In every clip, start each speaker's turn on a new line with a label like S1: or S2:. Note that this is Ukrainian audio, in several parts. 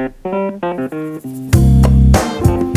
S1: Thank you.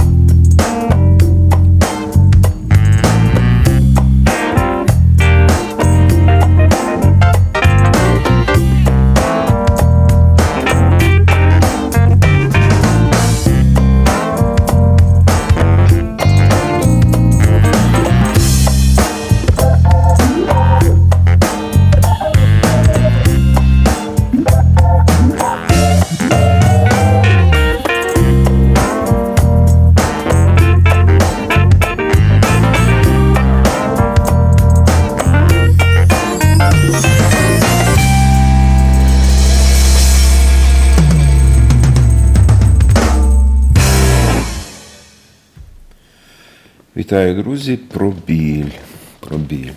S1: Вітаю, друзі, про біль. Про біль.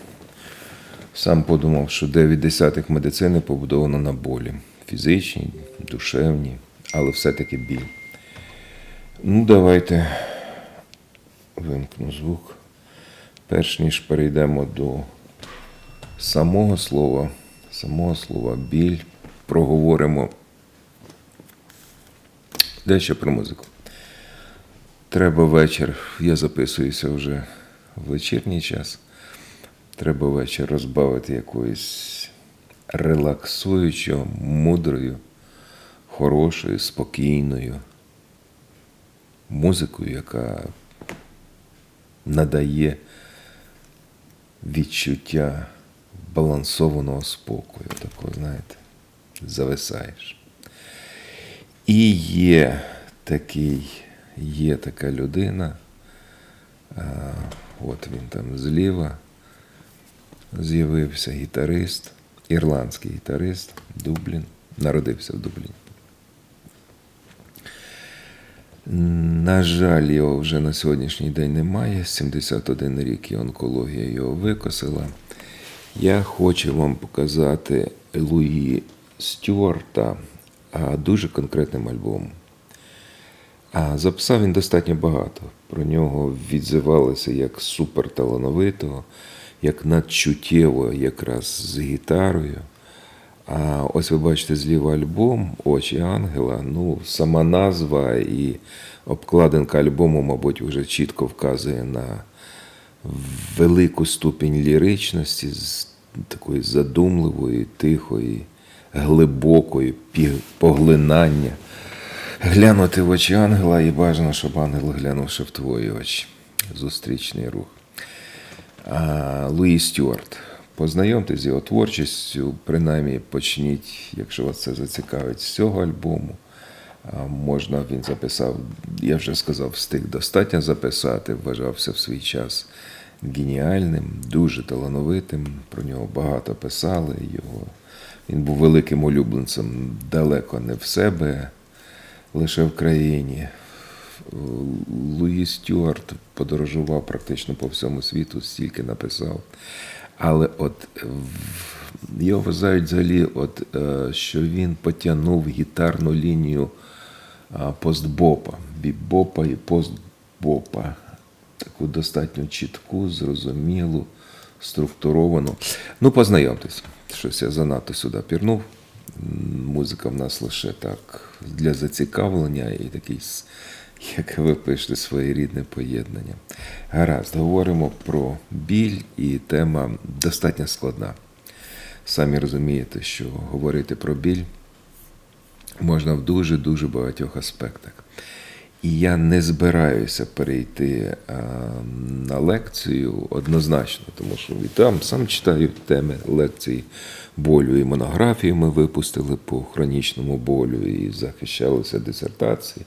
S1: Сам подумав, що 9 десятих медицини побудовано на болі. Фізичній, душевній, але все-таки біль. Ну, давайте вимкну звук. Перш ніж перейдемо до самого слова, самого слова біль, проговоримо дещо про музику. Треба вечір. Я записуюся вже в вечірній час. Треба вечір розбавити якоюсь релаксуючою, мудрою, хорошою, спокійною музикою, яка надає відчуття балансованого спокою. Такого, знаєте, зависаєш. І є такий, є така людина, от він там зліва, з'явився гітарист, ірландський гітарист, Дублін, народився в Дубліні. На жаль, його вже на сьогоднішній день немає. 71 рік і онкологія його викосила. Я хочу вам показати Луї Стюарта дуже конкретним альбомом. А записав він достатньо багато. Про нього відзивалися як суперталановитого, як надчуттєво якраз з гітарою. А ось ви бачите зліва альбом Очі Ангела. Ну, сама назва і обкладинка альбому, мабуть, вже чітко вказує на велику ступінь ліричності, з такої задумливої, тихої, глибокої поглинання. Глянути в очі ангела і бажано, щоб ангел глянувши в твої очі. Зустрічний рух. Луї Стюарт. Познайомтесь з його творчістю, принаймні почніть, якщо вас це зацікавить, з цього альбому. Можна він записав, я вже сказав, встиг достатньо записати, вважався в свій час геніальним, дуже талановитим. Про нього багато писали. Його. Він був великим улюбленцем далеко не в себе, лише в країні. Луї Стюарт подорожував практично по всьому світу, стільки написав. Але от його вважають взагалі, от, е, що він потягнув гітарну лінію постбопа, бібопа і постбопа. Таку достатньо чітку, зрозумілу, структуровану. Ну, познайомтесь, щось я занадто сюди пірнув. Музика в нас лише так для зацікавлення і такий, як ви пишете, своєрідне поєднання. Гаразд, говоримо про біль, і тема достатньо складна. Самі розумієте, що говорити про біль можна в дуже-дуже багатьох аспектах. І я не збираюся перейти а, на лекцію однозначно, тому що і там сам читаю теми лекцій болю і монографії ми випустили по хронічному болю і захищалися дисертації.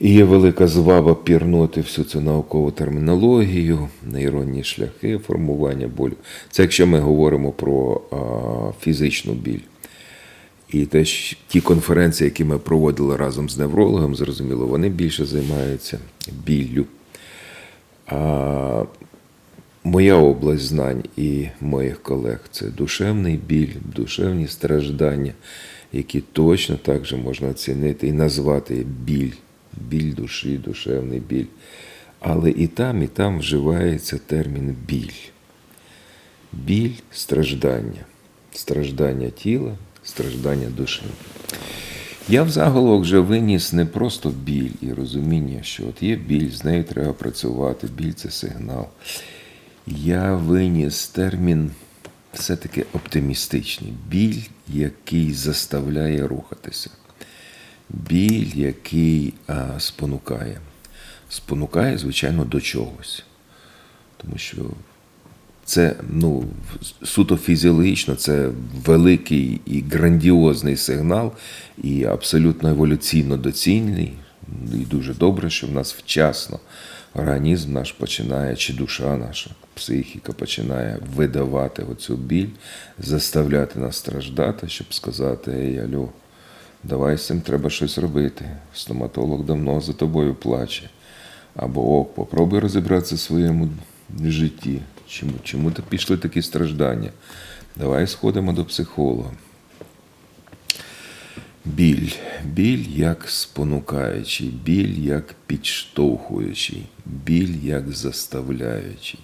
S1: І є велика зваба пірнути всю цю наукову термінологію, нейронні шляхи формування болю. Це якщо ми говоримо про а, фізичну біль. І теж ті конференції, які ми проводили разом з неврологом, зрозуміло, вони більше займаються біллю. А моя область знань і моїх колег це душевний біль, душевні страждання, які точно так же можна оцінити і назвати біль, біль душі, душевний біль. Але і там, і там вживається термін біль. Біль страждання, страждання тіла, страждання душі. Я в заголовок вже виніс не просто біль і розуміння, що от є біль, з нею треба працювати, біль це сигнал. Я виніс термін все-таки оптимістичний. Біль, який заставляє рухатися. Біль, який а, спонукає. Спонукає, звичайно, до чогось. Тому що це ну, суто фізіологічно, це великий і грандіозний сигнал, і абсолютно еволюційно доцільний. І дуже добре, що в нас вчасно організм наш починає, чи душа наша, психіка починає видавати оцю біль, заставляти нас страждати, щоб сказати, ей, алло, давай з цим треба щось робити. Стоматолог давно за тобою плаче. Або ок, попробуй розібратися в своєму житті. Чому, чому то пішли такі страждання? Давай сходимо до психолога. Біль. Біль як спонукаючий, біль як підштовхуючий, біль як заставляючий.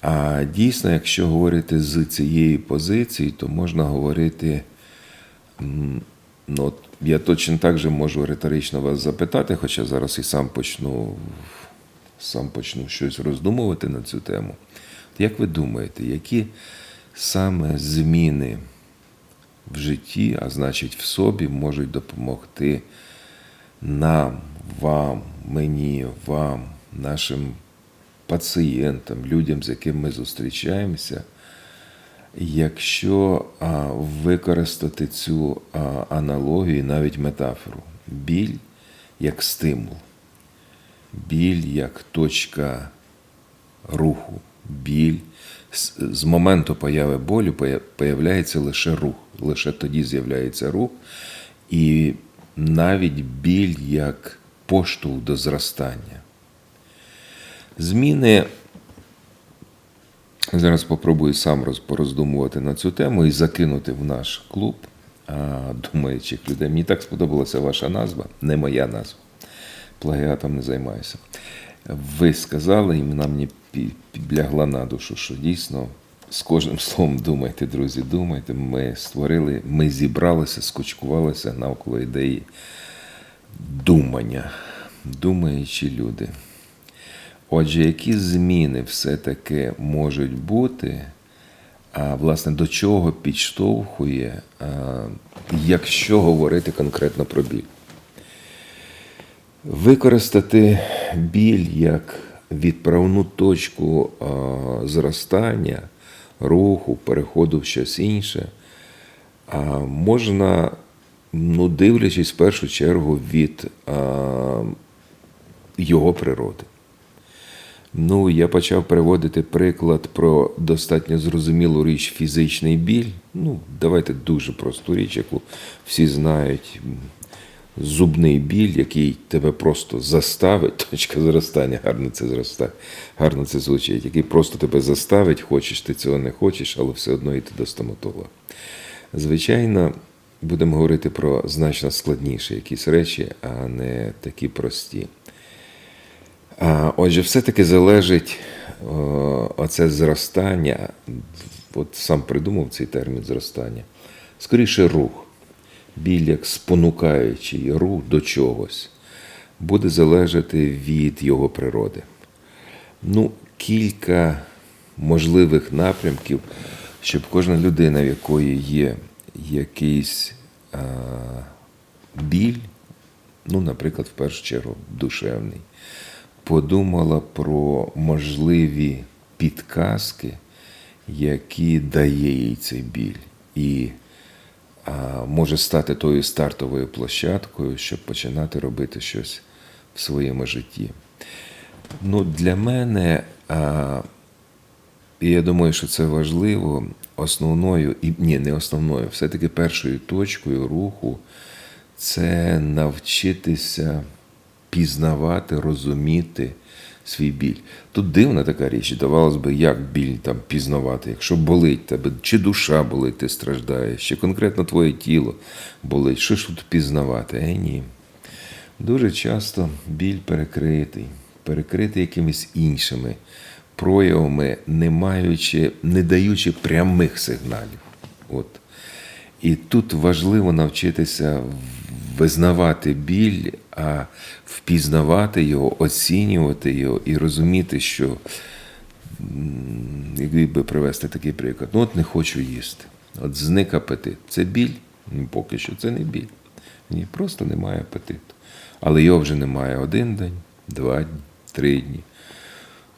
S1: А дійсно, якщо говорити з цієї позиції, то можна говорити. Ну, я точно так же можу риторично вас запитати, хоча зараз і сам почну, сам почну щось роздумувати на цю тему. Як ви думаєте, які саме зміни в житті, а значить в собі, можуть допомогти нам, вам, мені, вам, нашим пацієнтам, людям, з якими ми зустрічаємося, якщо а, використати цю а, аналогію, навіть метафору, біль як стимул, біль як точка руху, біль з, моменту появи болю поя- появляється лише рух, лише тоді з'являється рух, і навіть біль як поштовх до зростання. Зміни Зараз спробую сам роз- пороздумувати на цю тему і закинути в наш клуб думаючих людей. Мені так сподобалася ваша назва, не моя назва. Плагіатом не займаюся. Ви сказали, і вона мені пі- підлягла на душу, що дійсно з кожним словом думайте, друзі, думайте. Ми створили, ми зібралися, скучкувалися навколо ідеї думання, думаючі люди. Отже, які зміни все-таки можуть бути, а власне до чого підштовхує, якщо говорити конкретно про біль? Використати біль як відправну точку зростання, руху, переходу в щось інше, можна, ну, дивлячись в першу чергу від його природи. Ну, я почав приводити приклад про достатньо зрозумілу річ фізичний біль. Ну, давайте дуже просту річ, яку всі знають. Зубний біль, який тебе просто заставить, точка зростання, гарно це зростає, гарно це звучить, який просто тебе заставить, хочеш ти цього не хочеш, але все одно йти до стоматолога. Звичайно, будемо говорити про значно складніші якісь речі, а не такі прості. А, Отже, все-таки залежить оце зростання, от сам придумав цей термін зростання. Скоріше рух, біль як спонукаючий рух до чогось, буде залежати від його природи. Ну, кілька можливих напрямків, щоб кожна людина, в якої є якийсь а, біль, ну, наприклад, в першу чергу, душевний, подумала про можливі підказки, які дає їй цей біль, і може стати тою стартовою площадкою, щоб починати робити щось в своєму житті. Ну, для мене, і я думаю, що це важливо, основною, і ні, не основною, все-таки першою точкою руху це навчитися пізнавати, розуміти свій біль. Тут дивна така річ, здавалось би, як біль там пізнавати, якщо болить тебе, чи душа болить, ти страждаєш, чи конкретно твоє тіло болить, що ж тут пізнавати? Е, ні. Дуже часто біль перекритий, перекритий якимись іншими проявами, не маючи, не даючи прямих сигналів. От. І тут важливо навчитися визнавати біль, а впізнавати його, оцінювати його і розуміти, що м, як би привести такий приклад. Ну, от не хочу їсти. От зник апетит. Це біль? Поки що це не біль. Ні, просто немає апетиту. Але його вже немає один день, два дні, три дні.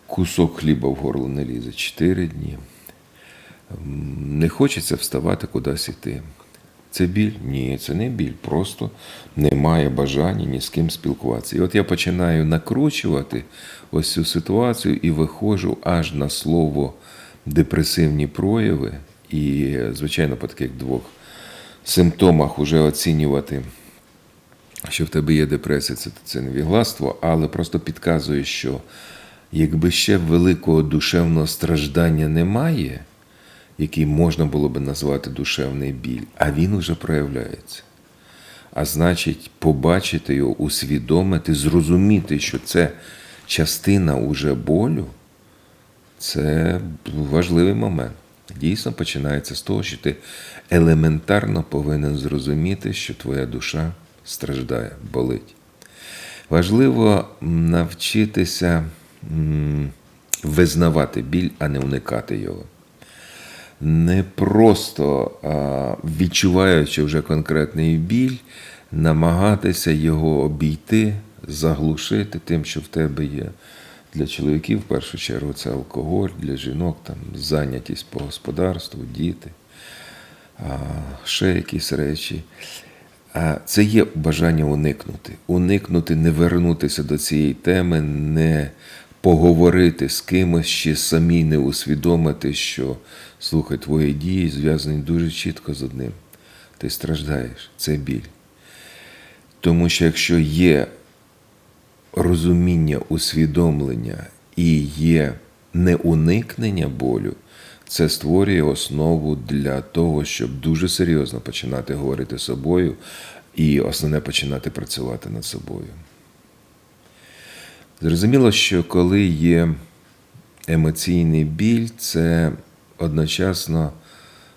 S1: Кусок хліба в горло не лізе чотири дні. Не хочеться вставати кудись іти. Це біль? Ні, це не біль. Просто немає бажання ні з ким спілкуватися. І от я починаю накручувати ось цю ситуацію і виходжу аж на слово депресивні прояви. І, звичайно, по таких двох симптомах вже оцінювати, що в тебе є депресія, це, це невігластво, але просто підказує, що якби ще великого душевного страждання немає, який можна було би назвати душевний біль, а він уже проявляється. А значить, побачити його, усвідомити, зрозуміти, що це частина уже болю, це важливий момент. Дійсно починається з того, що ти елементарно повинен зрозуміти, що твоя душа страждає, болить. Важливо навчитися визнавати біль, а не уникати його. Не просто відчуваючи вже конкретний біль, намагатися його обійти, заглушити тим, що в тебе є. Для чоловіків, в першу чергу, це алкоголь, для жінок там зайнятість по господарству, діти, ще якісь речі. Це є бажання уникнути. Уникнути, не вернутися до цієї теми, не поговорити з кимось, чи самі не усвідомити, що слухай, твої дії зв'язані дуже чітко з одним. Ти страждаєш, це біль. Тому що якщо є розуміння, усвідомлення і є неуникнення болю, це створює основу для того, щоб дуже серйозно починати говорити з собою і основне починати працювати над собою. Зрозуміло, що коли є емоційний біль, це одночасно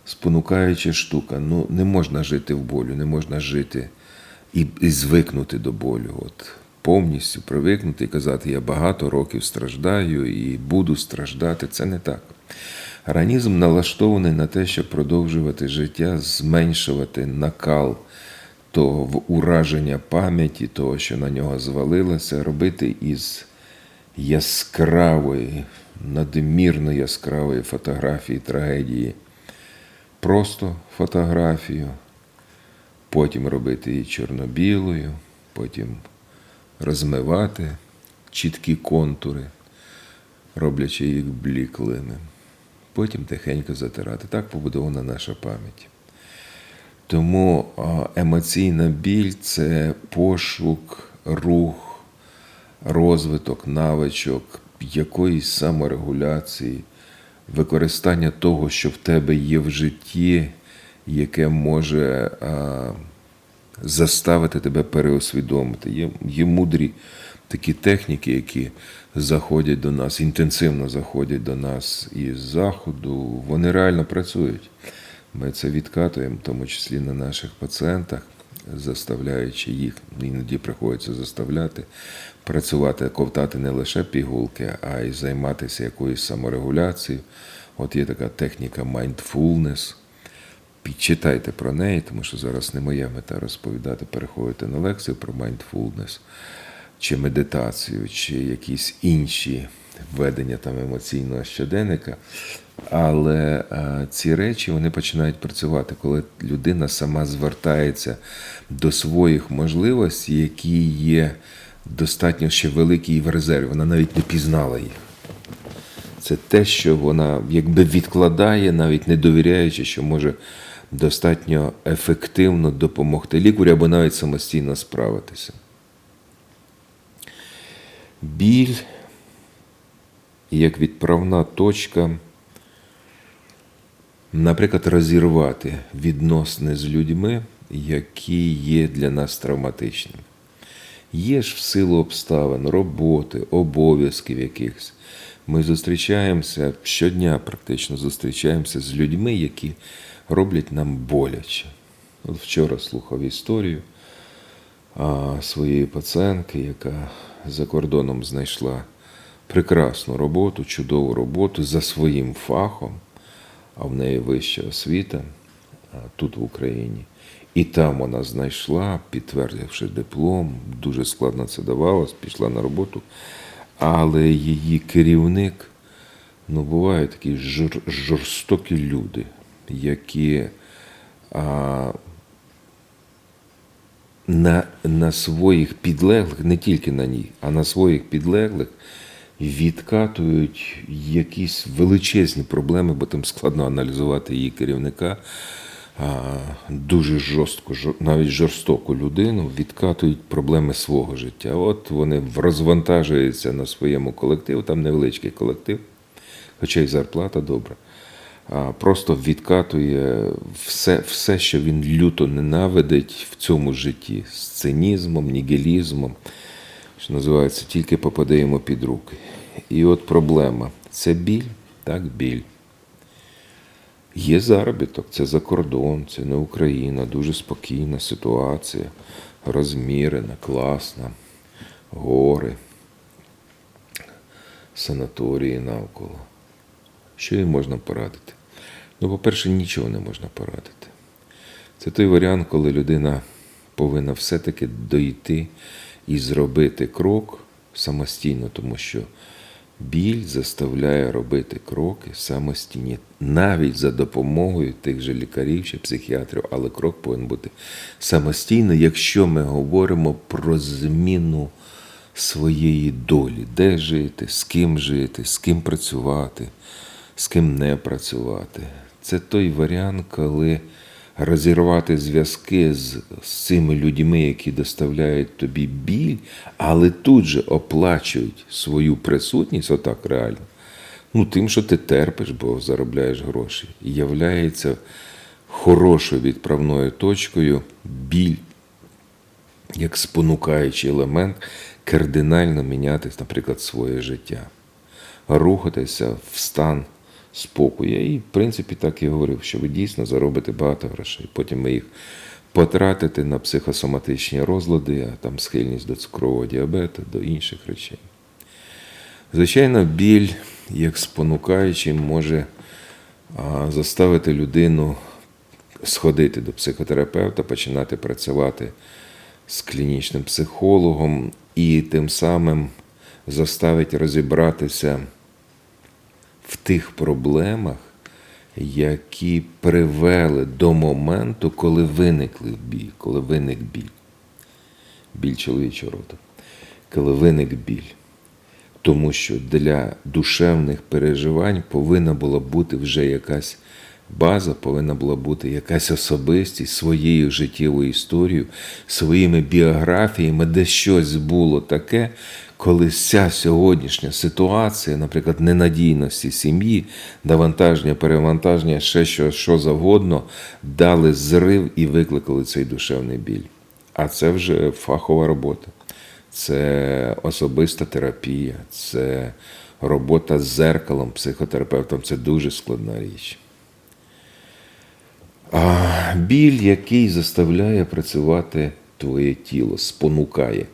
S1: спонукаюча штука. Ну, не можна жити в болю, не можна жити і, і звикнути до болю. От повністю привикнути і казати, я багато років страждаю і буду страждати. Це не так. Організм налаштований на те, щоб продовжувати життя, зменшувати накал того в ураження пам'яті, того, що на нього звалилося, робити із яскравої, надмірно яскравої фотографії трагедії. Просто фотографію, потім робити її чорно-білою, потім розмивати чіткі контури, роблячи їх бліклими, потім тихенько затирати. Так побудована наша пам'ять. Тому емоційна біль це пошук, рух, розвиток, навичок, якоїсь саморегуляції, використання того, що в тебе є в житті, яке може заставити тебе переосвідомити. Є, є мудрі такі техніки, які заходять до нас, інтенсивно заходять до нас із заходу, вони реально працюють. Ми це відкатуємо, в тому числі на наших пацієнтах, заставляючи їх, іноді приходиться заставляти працювати, ковтати не лише пігулки, а й займатися якоюсь саморегуляцією. От є така техніка mindfulness. Підчитайте про неї, тому що зараз не моя мета розповідати, переходити на лекцію про mindfulness, чи медитацію, чи якісь інші ведення там емоційного щоденника. Але а, ці речі вони починають працювати, коли людина сама звертається до своїх можливостей, які є достатньо ще великі в резерві. Вона навіть не пізнала їх. Це те, що вона якби відкладає, навіть не довіряючи, що може достатньо ефективно допомогти лікарю або навіть самостійно справитися. Біль як відправна точка, наприклад, розірвати відносини з людьми, які є для нас травматичними. Є ж в силу обставин, роботи, обов'язків якихось. Ми зустрічаємося щодня, практично зустрічаємося з людьми, які роблять нам боляче. От вчора слухав історію своєї пацієнтки, яка за кордоном знайшла прекрасну роботу, чудову роботу за своїм фахом, а в неї вища освіта тут в Україні. І там вона знайшла, підтвердивши диплом, дуже складно це давалось, пішла на роботу. Але її керівник, ну, бувають такі жор, жорстокі люди, які а, на, на своїх підлеглих, не тільки на ній, а на своїх підлеглих відкатують якісь величезні проблеми, бо там складно аналізувати її керівника. Дуже жорстко, жор- навіть жорстоку людину відкатують проблеми свого життя. От вони розвантажуються на своєму колективу, там невеличкий колектив, хоча й зарплата добра. Просто відкатує все, все, що він люто ненавидить в цьому житті з цинізмом, нігілізмом, що називається, тільки попаде йому під руки. І от проблема це біль, так, біль. Є заробіток, це за кордон, це не Україна, дуже спокійна ситуація, розмірена, класна, гори, санаторії навколо. Що їм можна порадити? Ну, по-перше, нічого не можна порадити. Це той варіант, коли людина повинна все-таки дойти і зробити крок самостійно, тому що біль заставляє робити кроки самостійні, навіть за допомогою тих же лікарів чи психіатрів, але крок повинен бути самостійно, якщо ми говоримо про зміну своєї долі, де жити, з ким жити, з ким працювати, з ким не працювати. Це той варіант, коли розірвати зв'язки з, з цими людьми, які доставляють тобі біль, але тут же оплачують свою присутність, отак реально. Ну, тим, що ти терпиш, бо заробляєш гроші, і являється хорошою відправною точкою біль як спонукаючий елемент кардинально міняти, наприклад, своє життя, рухатися в стан спокою. Я і, в принципі, так і говорив, що ви дійсно заробите багато грошей. Потім ви їх потратите на психосоматичні розлади, а там схильність до цукрового діабету, до інших речей. Звичайно, біль, як спонукаючий, може заставити людину сходити до психотерапевта, починати працювати з клінічним психологом і тим самим заставить розібратися тих проблемах, які привели до моменту, коли виникли біль, коли виник біль. Біль чоловічого роду. Коли виник біль. Тому що для душевних переживань повинна була бути вже якась база, повинна була бути якась особистість своєю життєвою історією, своїми біографіями, де щось було таке, коли вся сьогоднішня ситуація, наприклад, ненадійності сім'ї, навантаження, перевантаження, ще що, що завгодно, дали зрив і викликали цей душевний біль. А це вже фахова робота, це особиста терапія, це робота з зеркалом, психотерапевтом це дуже складна річ. А біль, який заставляє працювати твоє тіло, спонукає.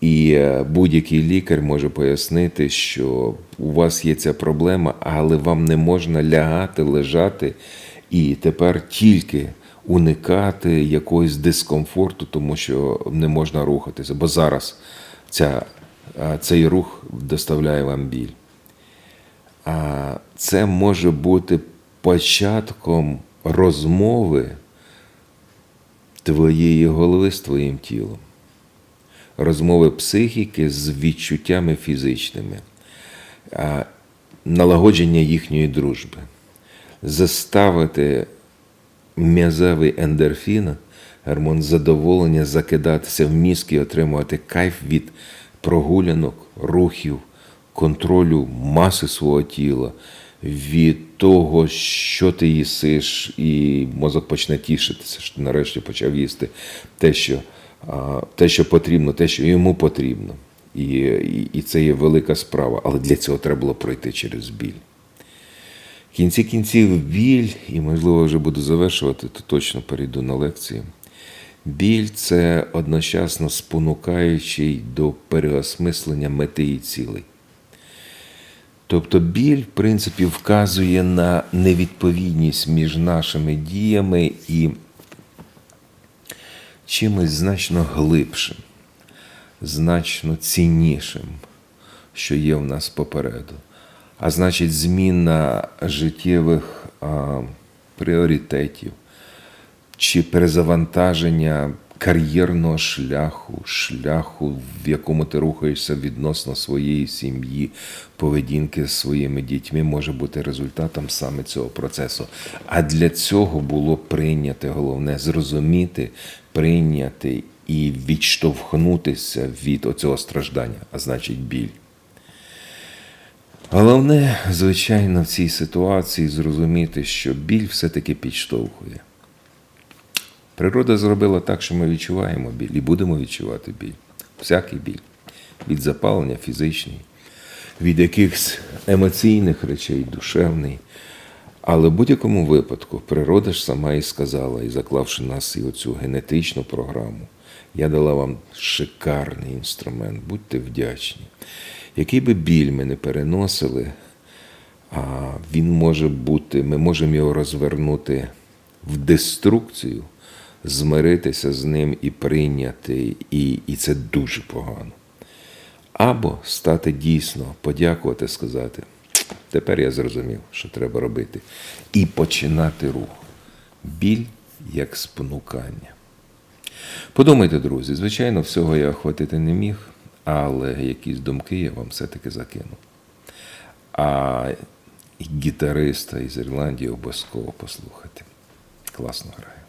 S1: І е, будь-який лікар може пояснити, що у вас є ця проблема, але вам не можна лягати, лежати і тепер тільки уникати якогось дискомфорту, тому що не можна рухатися. Бо зараз ця, е, цей рух доставляє вам біль. А це може бути початком розмови твоєї голови з твоїм тілом, розмови психіки з відчуттями фізичними, налагодження їхньої дружби, заставити м'язевий ендорфін, гормон задоволення, закидатися в мізки і отримувати кайф від прогулянок, рухів, контролю маси свого тіла, від того, що ти їсиш, і мозок почне тішитися, що ти нарешті почав їсти те, що, те, що потрібно, те, що йому потрібно. І, і, це є велика справа. Але для цього треба було пройти через біль. В кінці кінців біль, і можливо вже буду завершувати, то точно перейду на лекцію. Біль це одночасно спонукаючий до переосмислення мети і цілей. Тобто біль, в принципі, вказує на невідповідність між нашими діями і чимось значно глибшим, значно ціннішим, що є в нас попереду. А значить, зміна життєвих а, пріоритетів чи перезавантаження кар'єрного шляху, шляху, в якому ти рухаєшся відносно своєї сім'ї, поведінки з своїми дітьми, може бути результатом саме цього процесу. А для цього було прийняти головне зрозуміти, прийняти і відштовхнутися від оцього страждання, а значить біль. Головне, звичайно, в цій ситуації зрозуміти, що біль все-таки підштовхує. Природа зробила так, що ми відчуваємо біль і будемо відчувати біль. Всякий біль. Від запалення фізичний, від якихось емоційних речей, душевний. Але в будь-якому випадку природа ж сама і сказала, і заклавши нас і оцю генетичну програму, я дала вам шикарний інструмент, будьте вдячні. Який би біль ми не переносили, а він може бути, ми можемо його розвернути в деструкцію, змиритися з ним і прийняти, і, і це дуже погано. Або стати дійсно, подякувати, сказати, тепер я зрозумів, що треба робити. І починати рух. Біль як спонукання. Подумайте, друзі, звичайно, всього я охватити не міг, але якісь думки я вам все-таки закину. А гітариста із Ірландії обов'язково послухати. Класно грає.